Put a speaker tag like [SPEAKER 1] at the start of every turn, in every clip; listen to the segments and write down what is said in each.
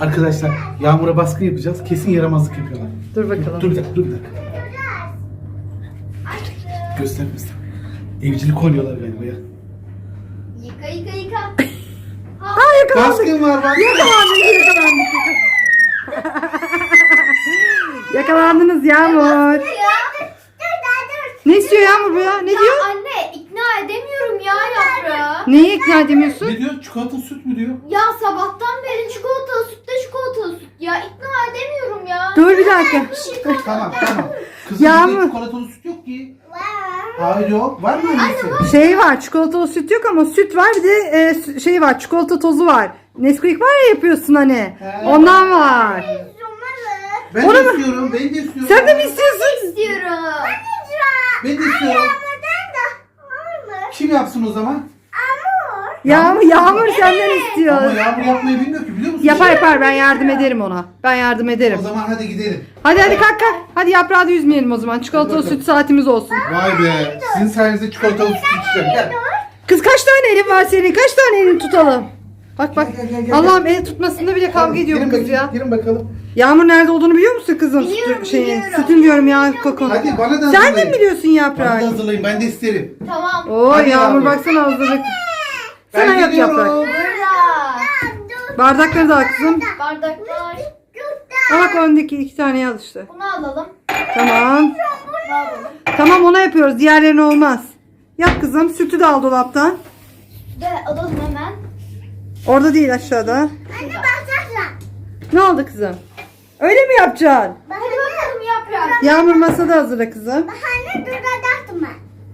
[SPEAKER 1] Arkadaşlar Yağmur'a baskı yapacağız. Kesin yaramazlık yapıyorlar.
[SPEAKER 2] Dur bakalım.
[SPEAKER 1] Dur bir dakika, dur bir dakika. Göster göster. Evcilik oynuyorlar galiba ya.
[SPEAKER 3] Yıka yıka yıka.
[SPEAKER 2] Aa yakalandık.
[SPEAKER 1] Baskın var bak.
[SPEAKER 2] Yakalandık. Yakalandık. Yakalandınız Yağmur.
[SPEAKER 3] Ya.
[SPEAKER 2] Ne istiyor Yağmur bu ya? Ne
[SPEAKER 3] Ya
[SPEAKER 2] diyor?
[SPEAKER 3] anne ikna edemiyorum ya yaprağı.
[SPEAKER 2] Neyi ikna edemiyorsun?
[SPEAKER 1] Ne diyor? Çikolata süt mü diyor?
[SPEAKER 3] Ya sabahtan beri çikolatalı sütte çikolatalı süt. Ya ikna edemiyorum ya.
[SPEAKER 2] Dur bir dakika.
[SPEAKER 3] Şey.
[SPEAKER 1] Tamam tamam. Kızım
[SPEAKER 2] Yağmur.
[SPEAKER 1] bizde çikolatalı süt yok ki. Hayır yok. Var mı öylesi?
[SPEAKER 2] Şey var çikolatalı süt yok ama süt var bir de e, sü- şey var çikolata tozu var. Nesquik var ya yapıyorsun hani.
[SPEAKER 1] He.
[SPEAKER 2] Ondan var.
[SPEAKER 1] Ben
[SPEAKER 2] Onu
[SPEAKER 1] de
[SPEAKER 2] mu?
[SPEAKER 1] istiyorum. Ben de istiyorum.
[SPEAKER 2] Sen de mi istiyorsun?
[SPEAKER 3] İstiyorum.
[SPEAKER 1] Ben de istiyorum. Kim yapsın o zaman?
[SPEAKER 2] Yağmur, Yağmur senden
[SPEAKER 1] Ama
[SPEAKER 2] istiyor.
[SPEAKER 1] Yağmur yapmayı bilmiyor ki biliyor musun?
[SPEAKER 2] Yapar yapar ben yardım ederim ona. Ben yardım ederim.
[SPEAKER 1] O zaman hadi gidelim.
[SPEAKER 2] Hadi hadi kalk kalk. Hadi yaprağı da yüzmeyelim o zaman. Çikolatalı
[SPEAKER 1] bakalım.
[SPEAKER 2] süt saatimiz olsun.
[SPEAKER 1] Vay be. Sizin sayenizde çikolatalı süt içeceğim. Gel.
[SPEAKER 2] Kız kaç tane elin var senin? Kaç tane elin tutalım? Bak bak.
[SPEAKER 1] Gel, gel, gel,
[SPEAKER 2] Allah'ım el tutmasında bile kavga ediyor bu
[SPEAKER 1] Girin
[SPEAKER 2] kız
[SPEAKER 1] bakayım,
[SPEAKER 2] ya.
[SPEAKER 1] Girin bakalım.
[SPEAKER 2] Yağmur nerede olduğunu biliyor musun kızım?
[SPEAKER 3] Biliyorum,
[SPEAKER 2] şeyin,
[SPEAKER 3] biliyorum.
[SPEAKER 2] Sütün diyorum ya koko.
[SPEAKER 1] Hadi bana da
[SPEAKER 2] Sen de
[SPEAKER 1] hazırlayın.
[SPEAKER 2] mi biliyorsun
[SPEAKER 1] Bana
[SPEAKER 2] yaprak?
[SPEAKER 1] da hazırlayın. Ben de isterim.
[SPEAKER 3] Tamam.
[SPEAKER 2] Oo
[SPEAKER 1] Hadi
[SPEAKER 2] Yağmur
[SPEAKER 1] Yağmur.
[SPEAKER 2] baksana hazırlık.
[SPEAKER 1] Ben
[SPEAKER 2] Sana yap
[SPEAKER 1] gidiyorum.
[SPEAKER 2] yaprak. Bardakları da al kızım.
[SPEAKER 3] Bardaklar.
[SPEAKER 2] Bak öndeki iki tane al işte.
[SPEAKER 3] Bunu alalım.
[SPEAKER 2] Tamam.
[SPEAKER 3] Bunu alalım.
[SPEAKER 2] Tamam ona yapıyoruz. Diğerlerine olmaz. Yap kızım. Sütü de al dolaptan.
[SPEAKER 3] De alalım hemen.
[SPEAKER 2] Orada değil aşağıda. Ne oldu kızım? Öyle mi yapacaksın?
[SPEAKER 3] Hadi bakalım yaprak.
[SPEAKER 2] Yağmur masada hazırla kızım.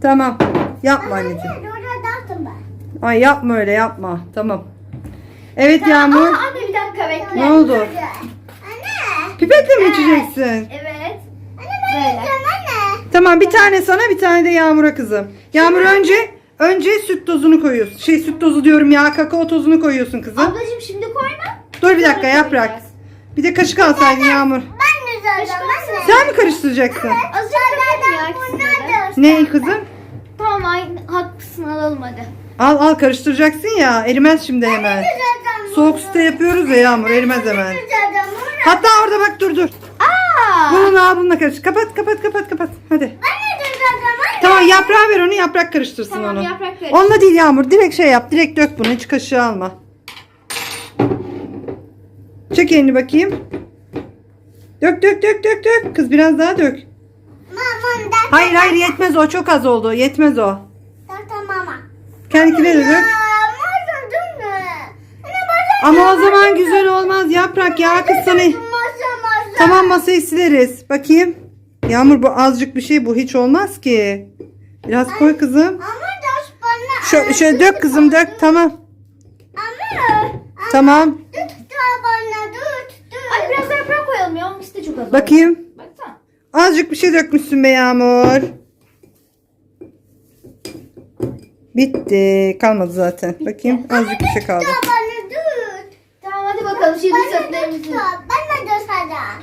[SPEAKER 2] Tamam. Yapma anneciğim. Ay yapma öyle yapma. Tamam. Evet Yağmur.
[SPEAKER 3] Aa, anne bir dakika bekle.
[SPEAKER 2] Ne oldu? Pipetle mi içeceksin?
[SPEAKER 3] Evet. Böyle.
[SPEAKER 2] Tamam bir tane sana bir tane de Yağmur'a kızım. Yağmur önce önce süt tozunu koyuyorsun. Şey süt tozu diyorum ya kakao tozunu koyuyorsun kızım.
[SPEAKER 3] Ablacığım şimdi koyma.
[SPEAKER 2] Dur bir dakika yaprak. Bir de kaşık alsaydın Yağmur. Sen mi karıştıracaksın?
[SPEAKER 3] Azıcık koyayım ya ikisini de.
[SPEAKER 2] Ne kızım?
[SPEAKER 3] Tamam ay, haklısın alalım hadi.
[SPEAKER 2] Al al karıştıracaksın ya erimez şimdi hemen. Soğuk sütte yapıyoruz ya Yağmur erimez hemen. Hatta orada bak dur dur.
[SPEAKER 3] Aa!
[SPEAKER 2] Bununla al bununla karış. Kapat kapat kapat kapat. Hadi. Tamam yaprağı ver onu yaprak karıştırsın
[SPEAKER 3] Tamam,
[SPEAKER 2] onu.
[SPEAKER 3] yaprak karıştır.
[SPEAKER 2] Onunla değil Yağmur direkt şey yap direkt dök bunu hiç kaşığı alma. Çek elini bakayım. Dök dök dök dök dök. Kız biraz daha dök. Hayır hayır yetmez o çok az oldu yetmez o. Kendikine de dök. Ama o zaman güzel olmaz yaprak ya kız sana. Tamam masayı sileriz. Bakayım. Yağmur bu azıcık bir şey bu hiç olmaz ki. Biraz koy kızım. Şöyle, şöyle dök kızım dök tamam. Tamam.
[SPEAKER 3] Ay biraz yaprak koyalım ya. Onun işte çok az.
[SPEAKER 2] Bakayım.
[SPEAKER 3] Baksana.
[SPEAKER 2] Azıcık bir şey dökmüşsün be Yağmur. Bitti. Kalmadı zaten. Bakayım azıcık bir şey kaldı.
[SPEAKER 3] Tamam hadi bakalım şimdi sütlerimizi.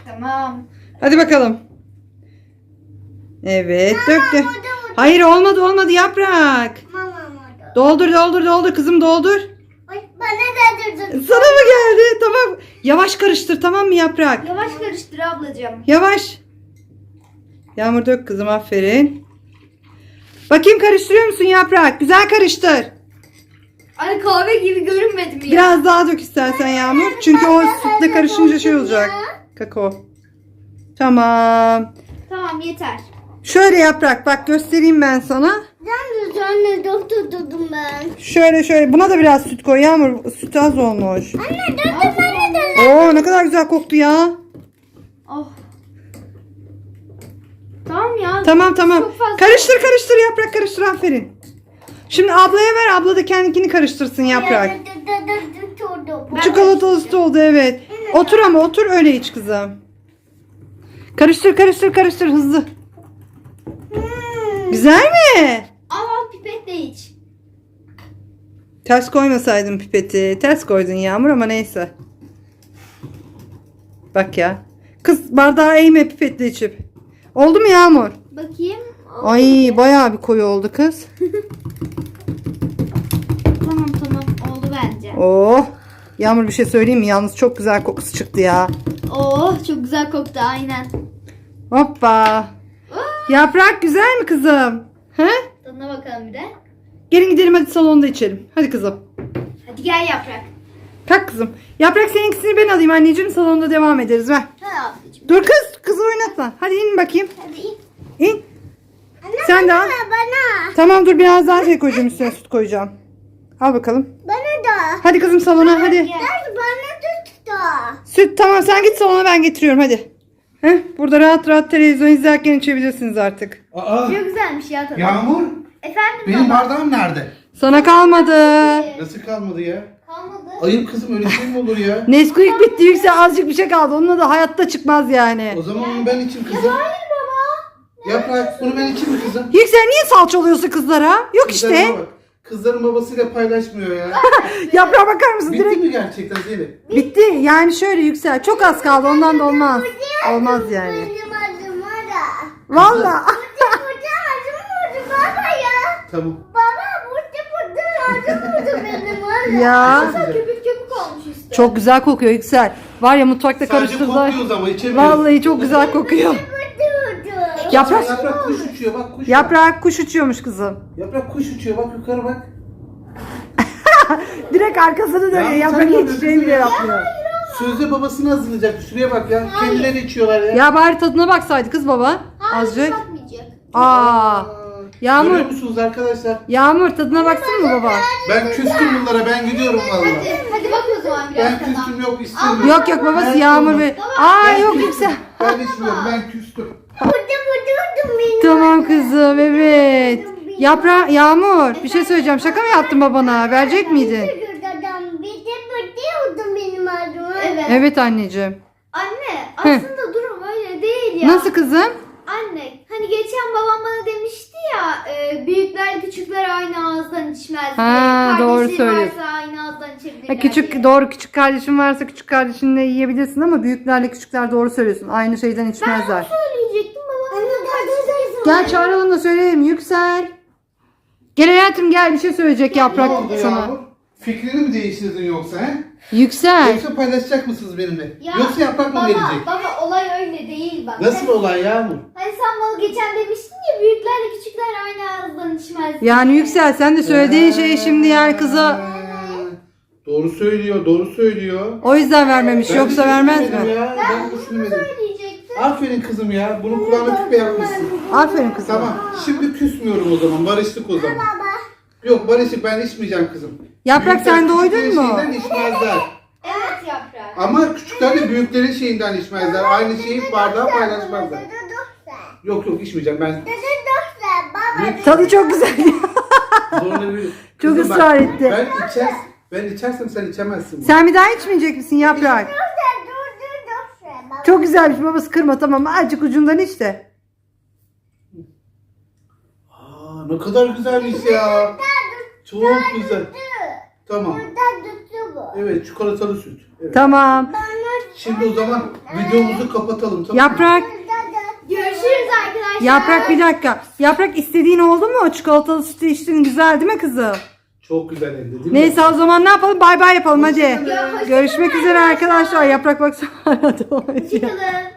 [SPEAKER 3] Tamam.
[SPEAKER 2] Hadi bakalım. Evet döktü. Hayır olmadı olmadı yaprak. Doldur doldur doldur kızım doldur. Sana mı geldi? Tamam. Yavaş karıştır tamam mı yaprak?
[SPEAKER 3] Yavaş karıştır ablacığım.
[SPEAKER 2] Yavaş. Yağmur dök kızım aferin. Bakayım karıştırıyor musun yaprak? Güzel karıştır.
[SPEAKER 3] Ay kahve gibi görünmedi mi ya?
[SPEAKER 2] Biraz daha dök istersen Yağmur. Çünkü o sütle karışınca şey olacak. Kakao. Tamam.
[SPEAKER 3] Tamam yeter.
[SPEAKER 2] Şöyle yaprak bak göstereyim ben sana.
[SPEAKER 4] Anne döktürdüm ben.
[SPEAKER 2] Şöyle şöyle buna da biraz süt koy Yağmur. Süt az olmuş.
[SPEAKER 4] Anne döktüm anne de.
[SPEAKER 2] Oo ne kadar güzel koktu ya.
[SPEAKER 3] Oh. Tamam ya.
[SPEAKER 2] Tamam tamam.
[SPEAKER 3] Çok fazla.
[SPEAKER 2] Karıştır karıştır yaprak karıştır aferin. Şimdi ablaya ver abla da kendikini karıştırsın yaprak.
[SPEAKER 4] Döktürdüm.
[SPEAKER 2] Çikolatalı süt oldu evet. Otur ama otur öyle iç kızım. Karıştır karıştır karıştır hızlı. Güzel mi?
[SPEAKER 3] Al al pipetle iç.
[SPEAKER 2] Ters koymasaydın pipeti. Ters koydun Yağmur ama neyse. Bak ya. Kız bardağı eğme pipetle içip. Oldu mu Yağmur?
[SPEAKER 3] Bakayım.
[SPEAKER 2] Ay bayağı bir koyu oldu kız.
[SPEAKER 3] Tamam tamam oldu bence.
[SPEAKER 2] Oh. Yağmur bir şey söyleyeyim mi? Yalnız çok güzel kokusu çıktı ya.
[SPEAKER 3] Oh çok güzel koktu aynen.
[SPEAKER 2] Hoppa. Yaprak güzel mi kızım? He?
[SPEAKER 3] Tadına bakalım bir de.
[SPEAKER 2] Gelin gidelim hadi salonda içelim. Hadi kızım.
[SPEAKER 3] Hadi gel yaprak.
[SPEAKER 2] Kalk kızım. Yaprak seninkisini ben alayım anneciğim. Salonda devam ederiz. Ver.
[SPEAKER 3] Ha.
[SPEAKER 2] Dur kız. Kızı oynatma. Hadi in bakayım.
[SPEAKER 3] Hadi in.
[SPEAKER 2] İn. Sen de al.
[SPEAKER 4] Bana.
[SPEAKER 2] Tamam dur biraz daha şey koyacağım üstüne süt koyacağım. Al bakalım.
[SPEAKER 4] Bana da.
[SPEAKER 2] Hadi kızım salona hadi.
[SPEAKER 3] Gel.
[SPEAKER 4] Bana tut da.
[SPEAKER 2] Süt tamam sen git salona ben getiriyorum hadi. Heh, burada rahat rahat televizyon izlerken içebilirsiniz artık.
[SPEAKER 1] Aa,
[SPEAKER 3] Çok güzelmiş ya.
[SPEAKER 1] Yağmur
[SPEAKER 3] Efendim
[SPEAKER 1] benim
[SPEAKER 3] baba.
[SPEAKER 1] bardağım nerede?
[SPEAKER 2] Sana kalmadı.
[SPEAKER 1] Nasıl kalmadı ya?
[SPEAKER 3] Kalmadı.
[SPEAKER 1] Ayıp kızım öyle şey mi olur ya?
[SPEAKER 2] Nesquik bitti yüksel azıcık bir şey kaldı. Onunla da hayatta çıkmaz yani.
[SPEAKER 1] O zaman onu ben için kızım.
[SPEAKER 3] Hayır baba.
[SPEAKER 1] Yaprak bunu ben için mi kızım?
[SPEAKER 2] Yüksel niye salça oluyorsun kızlara? Yok işte.
[SPEAKER 1] Bak. Kızların babasıyla paylaşmıyor ya.
[SPEAKER 2] Yaprağa bakar mısın
[SPEAKER 1] Bitti
[SPEAKER 2] direkt?
[SPEAKER 1] mi gerçekten Zeynep?
[SPEAKER 2] Bitti. Yani şöyle yüksel. Çok az kaldı. Ondan da olmaz. Olmaz yani.
[SPEAKER 4] Benim da.
[SPEAKER 2] Valla.
[SPEAKER 4] Baba ya.
[SPEAKER 1] Tamam.
[SPEAKER 4] Baba burada burada adım oldu
[SPEAKER 2] ya.
[SPEAKER 3] Aslında köpük köpük olmuş üstü.
[SPEAKER 2] Çok güzel kokuyor yüksel. Var ya mutfakta
[SPEAKER 1] Sadece
[SPEAKER 2] karıştırdılar.
[SPEAKER 1] kokuyoruz ama içemiyoruz.
[SPEAKER 2] Vallahi çok güzel kokuyor. Yaprak.
[SPEAKER 1] Yaprak kuş uçuyor bak kuş.
[SPEAKER 2] Yaprak kuş uçuyormuş kızım.
[SPEAKER 1] Yaprak kuş uçuyor bak yukarı bak.
[SPEAKER 2] Direkt arkasını dönüyor.
[SPEAKER 1] Ya,
[SPEAKER 2] Yaprak
[SPEAKER 1] sen
[SPEAKER 2] hiç şey bile yapmıyor.
[SPEAKER 1] Sözde babasını hazırlayacak. Şuraya bak ya. Kendileri içiyorlar ya.
[SPEAKER 2] Ya bari tadına baksaydı kız baba.
[SPEAKER 3] Hayır
[SPEAKER 2] Azıcık. Aa. Yağmur.
[SPEAKER 1] Görüyor musunuz arkadaşlar?
[SPEAKER 2] Yağmur tadına baksın mı baba?
[SPEAKER 1] Ben küstüm bunlara ben gidiyorum valla.
[SPEAKER 3] Hadi, hadi bak o zaman biraz
[SPEAKER 1] Ben küstüm yok istemiyorum.
[SPEAKER 2] Yok yok babası
[SPEAKER 1] Ben
[SPEAKER 2] Yağmur ve... Aa
[SPEAKER 1] Ben
[SPEAKER 2] yok
[SPEAKER 1] küstüm.
[SPEAKER 2] yüksel.
[SPEAKER 1] Ben içmiyorum ben küstüm.
[SPEAKER 4] Burada burada oldu benim.
[SPEAKER 2] Tamam kızım evet. Yaprak Yağmur bir şey söyleyeceğim. Şaka mı yaptın babana? Verecek miydin?
[SPEAKER 4] Şuradan bir de burada oldu benim.
[SPEAKER 3] Evet.
[SPEAKER 2] Evet anneciğim.
[SPEAKER 3] Anne aslında durum öyle değil ya.
[SPEAKER 2] Nasıl kızım?
[SPEAKER 3] Anne hani geçen babam bana demişti büyükler küçükler aynı ağızdan içmez.
[SPEAKER 2] Ha, doğru
[SPEAKER 3] Kardeşleri
[SPEAKER 2] söylüyorsun.
[SPEAKER 3] varsa aynı ağızdan içebilirler
[SPEAKER 2] Ha, küçük doğru küçük kardeşin varsa küçük kardeşinle yiyebilirsin ama büyüklerle küçükler doğru söylüyorsun. Aynı şeyden içmezler.
[SPEAKER 3] söyleyecektim babam.
[SPEAKER 2] Gel çağıralım da söyleyelim Yüksel. Gel hayatım gel bir şey söyleyecek yaprak
[SPEAKER 1] Ne oldu
[SPEAKER 2] sana.
[SPEAKER 1] Yağmur? Fikrini mi değiştirdin yoksa he?
[SPEAKER 2] Yüksel.
[SPEAKER 1] Yoksa paylaşacak mısınız benimle?
[SPEAKER 3] Ya,
[SPEAKER 1] Yoksa yaprak mı
[SPEAKER 3] baba,
[SPEAKER 1] verecek?
[SPEAKER 3] Baba olay öyle değil bak.
[SPEAKER 1] Nasıl olay Yağmur?
[SPEAKER 3] Hani sen bana geçen demiştin ya büyüklerle küçükler aynı ağızdan içmez.
[SPEAKER 2] Yani Yüksel sen de söylediğin şeyi şimdi yani kıza
[SPEAKER 1] Doğru söylüyor, doğru söylüyor.
[SPEAKER 2] o yüzden vermemiş
[SPEAKER 1] Ben
[SPEAKER 2] yoksa
[SPEAKER 1] hiç
[SPEAKER 2] vermez
[SPEAKER 1] düşünmedim
[SPEAKER 2] mi?
[SPEAKER 1] Ya. Ben düşünmedim.
[SPEAKER 3] Söyleyecektim.
[SPEAKER 1] Aferin kızım ya. Bunu kulağına küpe yapmışsın.
[SPEAKER 2] Aferin kızım.
[SPEAKER 1] Tamam. Şimdi küsmüyorum o zaman. Barıştık o zaman. Yok barışık ben içmeyeceğim kızım.
[SPEAKER 2] Yaprak, sen
[SPEAKER 1] Büyükler
[SPEAKER 2] doydun
[SPEAKER 1] küçüklerin
[SPEAKER 2] mu?
[SPEAKER 1] şeyinden içmezler.
[SPEAKER 3] Evet yaprak.
[SPEAKER 1] Ama küçükler de büyüklerin şeyinden içmezler. Aynı şeyi bardağı paylaşmazlar. Yok yok içmeyeceğim ben. Büyük-
[SPEAKER 2] Tadı çok güzel.
[SPEAKER 1] Zorla bir...
[SPEAKER 2] Çok
[SPEAKER 1] Kızım bak,
[SPEAKER 2] ısrar etti.
[SPEAKER 1] Ben içer, ben içersem sen içemezsin. bunu.
[SPEAKER 2] sen bir daha içmeyecek misin Yaprak? Çok güzelmiş babası kırma tamam azıcık ucundan iç de.
[SPEAKER 1] Aa, ne kadar güzelmiş ya. Çok güzel. Tamam. Evet çikolatalı süt. Evet.
[SPEAKER 2] Tamam.
[SPEAKER 1] Şimdi o zaman videomuzu kapatalım tamam mı?
[SPEAKER 2] Yaprak.
[SPEAKER 3] Görüşürüz arkadaşlar.
[SPEAKER 2] Yaprak bir dakika. Yaprak istediğin oldu mu? O çikolatalı sütü içtin güzel değil mi kızım?
[SPEAKER 1] Çok güzel elde değil mi?
[SPEAKER 2] Neyse o zaman ne yapalım? Bay bay yapalım hadi.
[SPEAKER 1] Hoşçakalın.
[SPEAKER 2] Görüşmek üzere arkadaşlar. Yaprak baksana.
[SPEAKER 3] Hoşçakalın.